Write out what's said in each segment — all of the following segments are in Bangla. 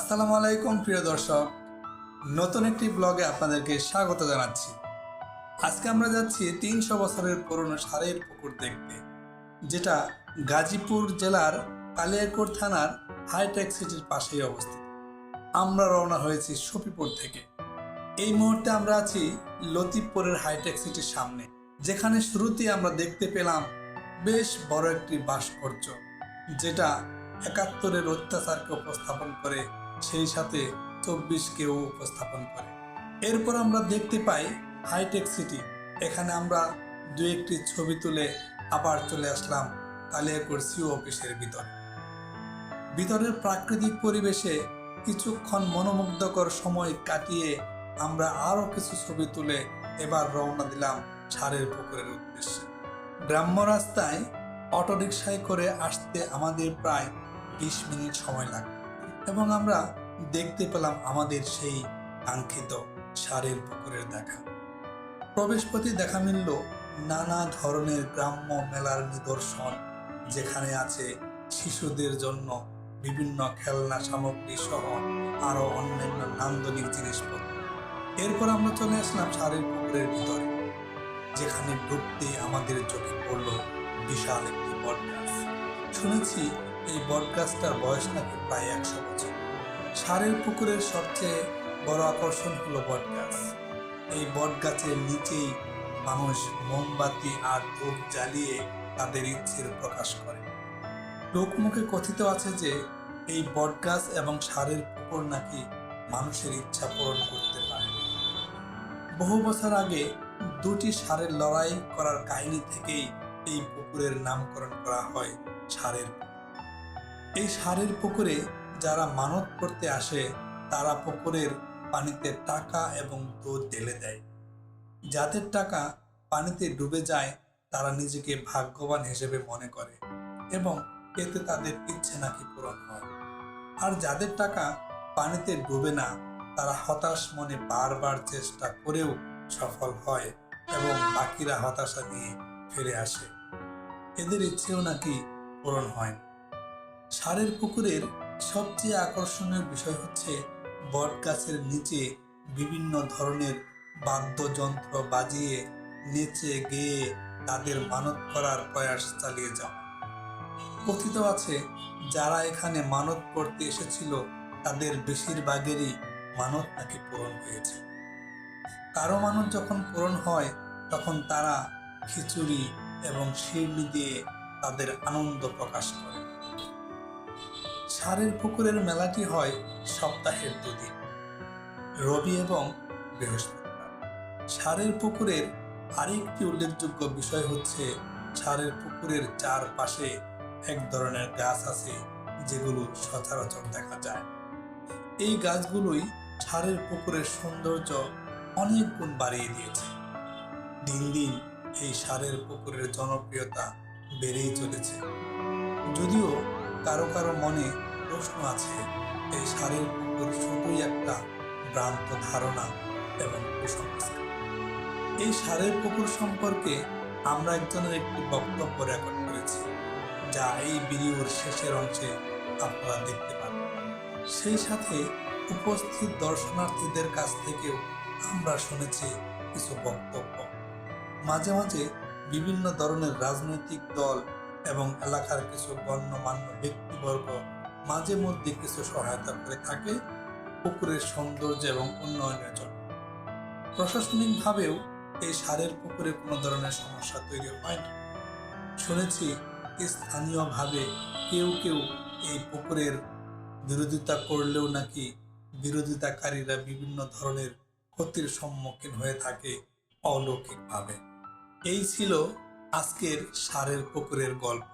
আসসালামু আলাইকুম, প্রিয় দর্শক। নতুন একটি ব্লগে আপনাদেরকে স্বাগত জানাচ্ছি। আজকে আমরা যাচ্ছি তিনশো বছরের পুরনো সারের পুকুর দেখতে, যেটা গাজীপুর জেলার কালিয়াকোট থানার হাইটেক সিটির পাশেই অবস্থিত। আমরা রওনা হয়েছি সফিপুর থেকে। এই মুহূর্তে আমরা আছি লতিফপুরের হাইটেক সিটির সামনে, যেখানে শুরুতেই আমরা দেখতে পেলাম বেশ বড় একটি ভাস্কর্য, যেটা একাত্তরের অত্যাচারকে উপস্থাপন করে সেই সাথে চব্বিশকেও উপস্থাপন করে। এরপর আমরা দেখতে পাই হাইটেক সিটি। এখানে আমরা দু একটি ছবি তুলে আবার চলে আসলাম কালিয়াকোট সিও অফিসের ভিতরে। ভিতরের প্রাকৃতিক পরিবেশে কিছুক্ষণ মনোমুগ্ধকর সময় কাটিয়ে আমরা আরও কিছু ছবি তুলে এবার রওনা দিলাম ছাড়ের পুকুরের উদ্দেশ্যে। গ্রাম্য রাস্তায় অটোরিকশায় করে আসতে আমাদের প্রায় বিশ মিনিট সময় লাগে এবং আমরা দেখতে পেলাম আমাদের সেই কাঙ্ক্ষিত সারের পুকুরের দেখা। প্রবেশপথে দেখা মিলল নানা ধরনের গ্রাম্য মেলার নিদর্শন, যেখানে আছে শিশুদের জন্য বিভিন্ন খেলনা সামগ্রী সহ আরও অন্যান্য নান্দনিক জিনিসপত্র। এরপর আমরা চলে আসলাম সারের পুকুরের ভিতরে, যেখানে ঢুকতে আমাদের চোখে পড়ল বিশাল একটি বট গাছ শুনেছি এই বটগাছটার বয়স নাকি প্রায় একশো বছর। সারের পুকুরের সবচেয়ে বড় আকর্ষণ হলো বটগাছ এই বট গাছের নিচেই মানুষ মোমবাতি আর ধূপ জ্বালিয়ে তাদের ইচ্ছের প্রকাশ করে। লোকমুখে কথিত আছে যে, এই বট গাছ এবং সারের পুকুর নাকি মানুষের ইচ্ছা পূরণ করতে পারে। বহু বছর আগে দুটি সারের লড়াই করার কাহিনী থেকেই এই পুকুরের নামকরণ করা হয় সারের পুকুর। এই সারের পুকুরে যারা মানত করতে আসে, তারা পুকুরের পানিতে টাকা এবং দুধ ঢেলে দেয়। যাদের টাকা পানিতে ডুবে যায়, তারা নিজেকে ভাগ্যবান হিসেবে মনে করে এবং এতে তাদের ইচ্ছে নাকি পূরণ হয়। আর যাদের টাকা পানিতে ডুবে না, তারা হতাশ মনে বারবার চেষ্টা করেও সফল হয় এবং বাকিরা হতাশা নিয়ে ফিরে আসে। এদের ইচ্ছেও নাকি পূরণ হয় না। সারের পুকুরের সবচেয়ে আকর্ষণীয় বিষয় হচ্ছে বট গাছের নিচে বিভিন্ন ধরনের বাদ্যযন্ত্র বাজিয়ে নেচে গেয়ে তাদের মানত করার প্রয়াস চালিয়ে যাওয়া। কথিত আছে, যারা এখানে মানত করতে এসেছিল, তাদের বেশিরভাগেরই মানত নাকি পূরণ হয়েছে। কারও মানত যখন পূরণ হয়, তখন তারা খিচুড়ি এবং শিরনি দিয়ে তাদের আনন্দ প্রকাশ করে। সারের পুকুরের মেলাটি হয় সপ্তাহের দুদিন, রবি এবং বৃহস্পতিবার। সারের পুকুরের আরেকটি উল্লেখযোগ্য বিষয় হচ্ছে সারের পুকুরের চারপাশে এক ধরনের গাছ আছে যেগুলো সচরাচর দেখা যায়। এই গাছগুলোই সারের পুকুরের সৌন্দর্য অনেক গুণ বাড়িয়ে দিয়েছে। দিন দিন এই সারের পুকুরের জনপ্রিয়তা বেড়েই চলেছে। যদিও কারও কারও মনে প্রশ্ন আছে, এই সারের পুকুর শুধুই একটা ভ্রান্ত ধারণা এবং কুসংস্কার। এই সারের পুকুর সম্পর্কে আমরা একজনের একটি বক্তব্য রেকর্ড করেছি, যা এই ভিডিওর শেষের অংশে আপনারা দেখতে পাবেন সেই সাথে উপস্থিত দর্শনার্থীদের কাছ থেকেও আমরা শুনেছি কিছু বক্তব্য। মাঝে মাঝে বিভিন্ন ধরনের রাজনৈতিক দল এবং এলাকার কিছু গণ্যমান্য ব্যক্তিবর্গ মাঝে মধ্যে কিছু সহায়তা করে থাকে পুকুরের সৌন্দর্য এবং উন্নয়নের জন্য। প্রশাসনিকভাবেও এই সারের পুকুরে কোনো ধরনের সমস্যা তৈরি হয় না শুনেছি স্থানীয়ভাবে কেউ কেউ এই পুকুরের বিরোধিতা করলেও নাকি বিরোধিতাকারীরা বিভিন্ন ধরনের ক্ষতির সম্মুখীন হয়ে থাকে অলৌকিকভাবে। এই ছিল আজকের সারের পুকুরের গল্প।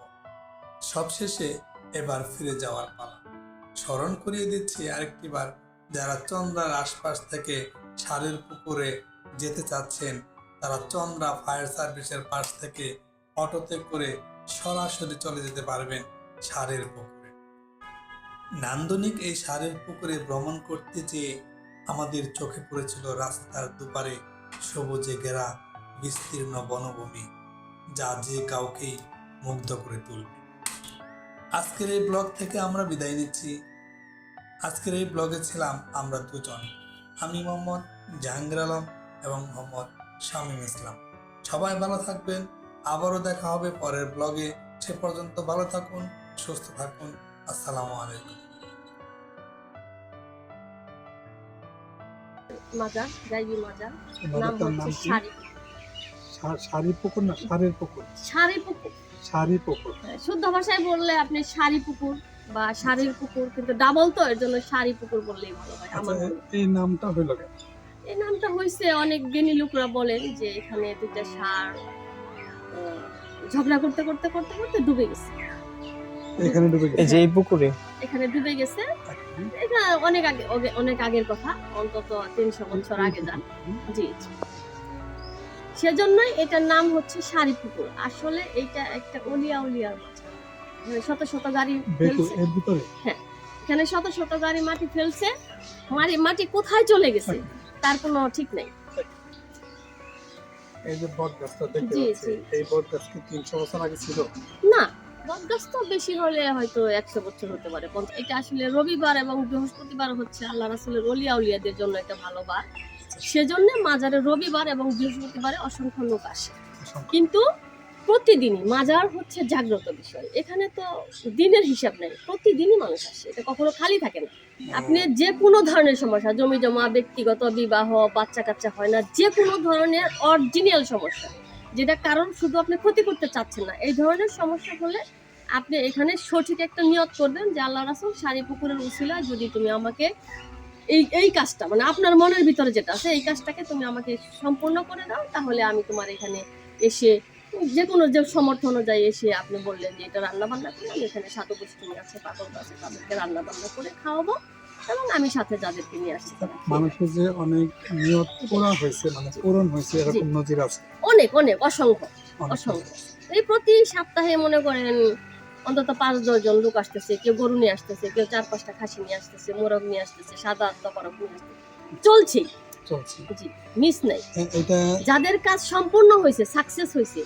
সবশেষে এবার ফিরে যাওয়ার পালা। স্মরণ করিয়ে দিচ্ছি আরেকটি বার, যারা চন্দ্রার আশপাশ থেকে সারের পুকুরে যেতে চাচ্ছেন, তারা চন্দ্রা ফায়ার সার্ভিসের পাশ থেকে অটোতে করে সরাসরি চলে যেতে পারবেন সারের পুকুরে। নান্দনিক এই সারের পুকুরে ভ্রমণ করতে যেয়ে আমাদের চোখে পড়েছিল রাস্তার দুপারে সবুজে ঘেরা বিস্তীর্ণ বনভূমি। যা যে কাউকেই মুগ্ধ করে তুলবে। আজকের এই ব্লগ থেকে আমরা বিদায় নিচ্ছি। আজকের এই ব্লগে ছিলাম আমরা দুজন। আমি মোহাম্মদ জাহাঙ্গীর আলম এবং মোহাম্মদ শামীম ইসলাম। সবাই ভালো থাকবেন। আবারও দেখা হবে পরের ব্লগে। সে পর্যন্ত ভালো থাকুন সুস্থ থাকুন। আসসালামু আলাইকুম। মাজা গাইবি মাজা নাম হচ্ছে শাড়ি শাড়ি পুকুর না সারের পুকুর? শাড়ি পুকুর। শাড়ি পুকুর। শুদ্ধ ভাষায় বললে আপনি শাড়ি পুকুর বা শাড়ির পুকুর কিন্তু ডাবল তো এর জন্য শাড়ি পুকুর বললেই ভালো হয় আচ্ছা আমার এই নামটা হইল কেন? এই নামটা হয়েছে অনেক জ্ঞানী লোকরা বলেন যে এখানে দুইটা সার ঝগড়া করতে করতে করতে করতে ডুবে গেছে। এখানে ডুবে গেছে? যে এই পুকুরে? এখানে ডুবে গেছে। এটা অনেক আগে অনেক আগের কথা অন্তত তিনশো বছর আগে যান জি জি। সেজন্যই এটার নাম হচ্ছে শাড়ি পুকুর আসলে এটা একটা অলিয়া উলিয়ার মাছ মানে শত শত গাড়ি ফেলছে। এর এখানে শত শত গাড়ি মাটি ফেলছে। মাটি মাটি কোথায় চলে গেছে? তার কোনো ঠিক নেই। এই যে বট দেখতে পাচ্ছি এই বট কি তিনশো বছর আগে ছিল? না বটগাছ তো বেশি হলে হয়তো একশো বছর হতে পারে। এটা আসলে রবিবার এবং বৃহস্পতিবার হচ্ছে আল্লাহ রাসুলের অলিয়া উলিয়াদের জন্য একটা ভালো বার। সেজন্য মাজারে রবিবার এবং বৃহস্পতিবারে অসংখ্য লোক আসে। কিন্তু প্রতিদিনই মাজার হচ্ছে জাগ্রত বিষয়। এখানে তো দিনের হিসাব নেই প্রতিদিনই মানুষ আসে। এটা কখনো খালি থাকে না। আপনি যে কোনো ধরনের সমস্যা জমি জমা ব্যক্তিগত বিবাহ বাচ্চা কাচ্চা হয় না যে কোনো ধরনের অরিজিনাল সমস্যা যেটা কারণ শুধু আপনি ক্ষতি করতে চাচ্ছেন না এই ধরনের সমস্যা হলে আপনি এখানে সঠিক একটা নিয়ত করবেন যে আল্লাহ রাসুল শাড়ি পুকুরের উসিলা যদি তুমি আমাকে এই এই কাজটা মানে আপনার মনের ভিতরে যেটা আছে এই কাজটাকে তুমি আমাকে সম্পূর্ণ করে দাও তাহলে আমি তোমার এখানে এসে যে কোনো যে সমর্থ অনুযায়ী এসে আপনি বললেন যে এটা রান্না বান্না করে আমি এখানে সাধু গোষ্ঠী আছে পাগল আছে তাদেরকে রান্না বান্না করে খাওয়াবো এবং আমি সাথে যাদেরকে নিয়ে আসছি মানুষের যে অনেক নিয়ত পূরণ হয়েছে মানে পূরণ হয়েছে এরকম নজির আছে। অনেক অনেক অসংখ্য অসংখ্য। এই প্রতি সপ্তাহে মনে করেন অন্তত পাঁচ দশজন লোক আসতেছে কেউ গরু নিয়ে আসতেছে কেউ চার পাঁচটা খাসি নিয়ে আসতেছে মোরগ নিয়ে আসতেছে সাদা আত্মা তপারক নিয়ে আসতেছে। চলছে। জি মিস নাই। যাদের কাজ সম্পূর্ণ হয়েছে সাকসেস হয়েছে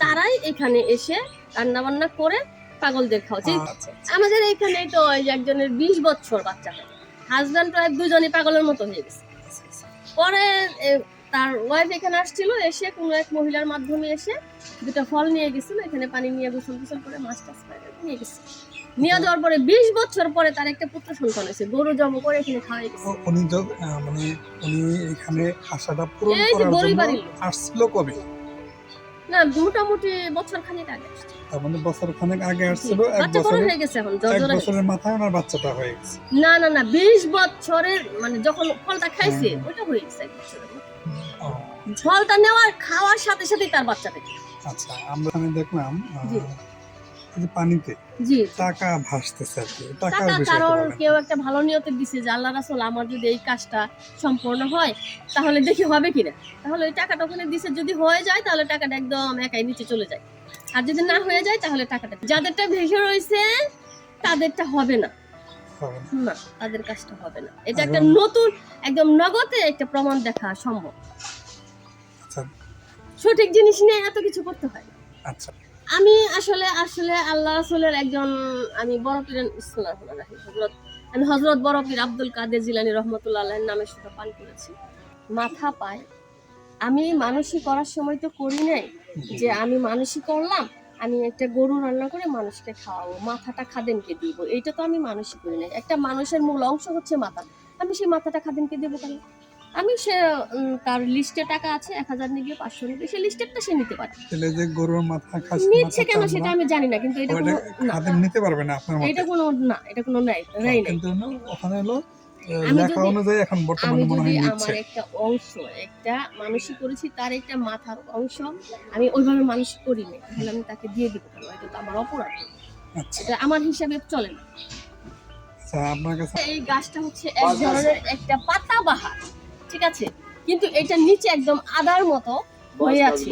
তারাই এখানে এসে রান্না বান্না করে পাগলদের খাওয়াচ্ছে। আচ্ছা আমাদের এখানে তো একজনের বিশ বছর বাচ্চা হয়। হাজব্যান্ড ওয়াইফ দুজনই পাগলের মতো হয়ে গেছে। আচ্ছা, পরে তার ওয়াইফ এখানে আসছিল এসে কোনো এক মহিলার মাধ্যমে এসে দুটো ফল নিয়ে গেছিল এখানে পানি নিয়ে গোসল গোসল করে মাছ টাছ করে নিয়ে গেছে। নিয়ে যাওয়ার পরে বিশ বছর পরে তার একটা পুত্র সন্তান হয়েছে গরু জব করে এখানে খাওয়াই গেছে। উনি মানে উনি এখানে আশাটা পূরণ করার জন্য। আসছিল কবে? না মোটামুটি বছর খানিক আগে তার মানে বছর খানেক আগে আসছিল এক বছরের হয়ে গেছে এখন এক বছরের মাথায় ওনার বাচ্চাটা হয়ে গেছে। না না না বিশ বছরের মানে যখন ফলটা খাইছে। ওইটা হয়ে গেছে এক বছরের ফলটা নেওয়ার খাওয়ার সাথে সাথেই তার বাচ্চা থেকে আচ্ছা আমরা এখানে দেখলাম পানিতে জি টাকা ভাসতেছে আর কি টাকা কারোর কেউ একটা ভালো নিয়তে দিছে যে আল্লাহ রাসুল আমার যদি এই কাজটা সম্পূর্ণ হয় তাহলে দেখি হবে কিনা। তাহলে ওই টাকাটা ওখানে দিছে যদি হয়ে যায় তাহলে টাকাটা একদম একাই নিচে চলে যায়। আর যদি না হয়ে যায় তাহলে টাকাটা যাদেরটা ভেসে রয়েছে তাদেরটা হবে না। না। তাদের কাজটা হবে না। এটা একটা নতুন একদম নগদে একটা প্রমাণ দেখা সম্ভব। সঠিক জিনিস নিয়ে এত কিছু করতে হয়। আচ্ছা। আমি আসলে আসলে আল্লাহ রাসূলের একজন আমি বড় ইসলাম হজরত আমি হজরত বড় পীর আব্দুল কাদের জিলানি রহমতুল্লাহ নামে সুতা পান করেছি। মাথা পায়। আমি মানুষই করার সময় তো করি নাই যে আমি মানুষই করলাম আমি একটা গরু রান্না করে মানুষকে খাওয়াবো মাথাটা খাদেনকে দিব। এইটা তো আমি মানুষই করি নাই। একটা মানুষের মূল অংশ হচ্ছে মাথা। আমি সেই মাথাটা খাদেনকে দেবো কেন? আমি সে তার লিস্টে টাকা আছে এক হাজার নিবে পাঁচশো নিবে সে লিস্টেরটা সে নিতে পারে। তাহলে যে গরুর মাথা খাসি নিচ্ছে কেন সেটা আমি জানি না কিন্তু এটা কোনো না। নিতে পারবে না আপনার মতে? এটা কোনো না এটা কোনো নাই নাই নাই। কিন্তু ওখানে হলো আমি লেখা যদি- অনুযায়ী এখন বর্তমানে মনে হয় নিচ্ছে। আমার একটা অংশ একটা মানুষই করেছি তার একটা মাথার অংশ আমি ওইভাবে মানুষ করি না তাহলে আমি তাকে দিয়ে দিব কেন এটা তো আমার অপরাধ। আচ্ছা। এটা আমার হিসাবে চলে না। আচ্ছা আপনার কাছে এই গাছটা হচ্ছে এক ধরনের একটা পাতা বাহার ঠিক আছে? কিন্তু এটা নিচে একদম আদার মতো হয়ে আছে।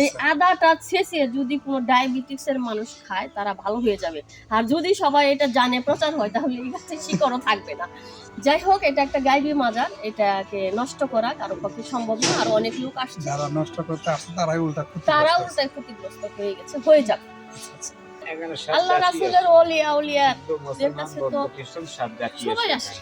এই আদাটা ছেঁচে যদি কোনো ডায়াবেটিক্স এর মানুষ খায় তারা ভালো হয়ে যাবে। আর যদি সবাই এটা জানে প্রচার হয় তাহলে এই গাছের শিকড়ও থাকবে না। যাই হোক এটা একটা গাইবি মাজার। এটাকে নষ্ট করা কারও পক্ষে সম্ভব না। আর অনেক লোক আসছে। যারা নষ্ট করতে আসছে তারাই উল্টা ক্ষতি তারাও ক্ষতিগ্রস্ত হয়ে গেছে। হয়ে যাবে আল্লাহ রাসুলের হিন্দু, মুসলমান, কাছে তো সবাই আসে।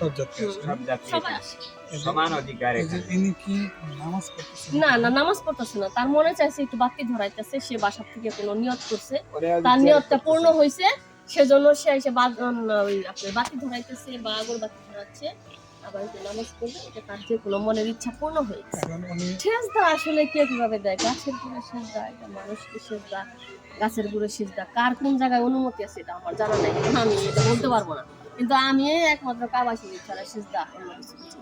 সবাই আসে। সমান অধিকার এই যে এখানে। ইনি কি নামাজ পড়তেছেন? না না নামাজ পড়তেছে না। তার মনে চাইছে একটু বাতি ধরাইতেছে সে বাসার থেকে কোনো নিয়ত করছে। তার নিয়তটা পূর্ণ হয়েছে সেজন্য সে এসে বা- ওই আপনার বাতি ধরাইতেছে বা আগর বাতি ধরাচ্ছে। আবার নামাজ পড়বে এটা তার যে কোনো মনের ইচ্ছা পূর্ণ হয়েছে। সেজদা আসলে কে কীভাবে দেয়? গাছের সেজদা? এটা মানুষকে সেজদা গাছের গুড়ে সেজদা কার কোন জায়গায় অনুমতি আছে এটা আমার জানা নাই আমি এটা বলতে পারব না। কিন্তু আমি একমাত্র কাবা শরীফ ছাড়া সেজদা অন্য কিছু বুঝি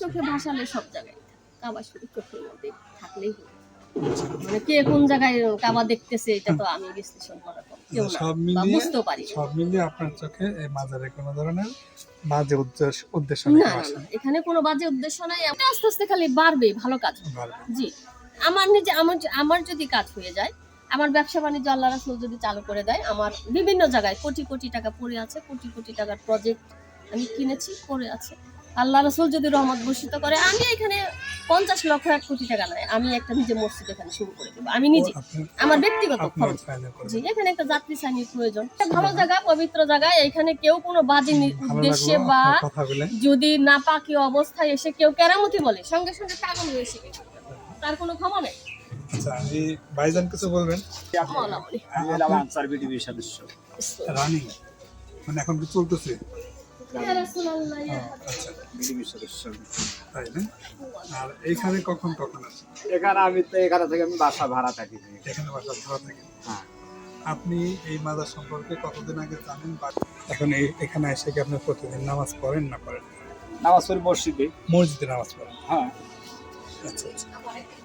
চোখে ভাসালে সব জায়গায় কাবা শরীফ চোখের মধ্যে থাকলেই হলো। মানে কে কোন জায়গায় কাবা দেখতেছে এটা তো আমি বিশ্লেষণ করার কেউ না সব বা পারি সব মিলিয়ে আপনার চোখে এই মাজারে কোনো ধরনের বাজে উদ্দেশ্য উদ্দেশ্য না এখানে কোনো বাজে উদ্দেশ্য নাই। আস্তে আস্তে খালি বাড়বে ভালো কাজ। জি। আমার নিজে আমার আমার যদি কাজ হয়ে যায় আমার ব্যবসা বাণিজ্য আল্লাহ রাসুল যদি চালু করে দেয় আমার বিভিন্ন জায়গায় কোটি কোটি টাকা পড়ে আছে কোটি কোটি টাকার প্রজেক্ট আমি কিনেছি পড়ে আছে। আল্লাহ রাসুল যদি রহমত বর্ষিত করে আমি এখানে পঞ্চাশ লক্ষ এক কোটি টাকা নয় আমি একটা নিজে মসজিদ এখানে শুরু করে দেবো। আমি নিজে আমার ব্যক্তিগত খরচ। জি এখানে একটা যাত্রী শ্রেণির প্রয়োজন। একটা ভালো জায়গা পবিত্র জায়গা এখানে কেউ কোনো বাজে উদ্দেশ্যে বা যদি না পাকি অবস্থায় এসে কেউ কেরামতি বলে সঙ্গে সঙ্গে পাগল হয়ে এসে গেছে। তার কোনো ক্ষমা নেই। আচ্ছা ভাইজান কিছু বলবেন? আমি হলাম আনসার বিডিবির সদস্য। রানিং মানে এখন কি চলতেছে? ইয়া রাসূলুল্লাহ, ইয়া আচ্ছা। আর কখন কখন এখানে আমি তো এখানে থেকে আমি বাসা ভাড়া থাকি। এখানে বাসা ভাড়া থাকে হ্যাঁ। আপনি এই মাজার সম্পর্কে কতদিন আগে জানেন বা এখন এই এখানে এসে কি আপনি প্রতিদিন নামাজ পড়েন না পড়েন? নামাজ পড়ি মসজিদে। মসজিদে নামাজ পড়েন। হ্যাঁ। আচ্ছা আচ্ছা আমার একটা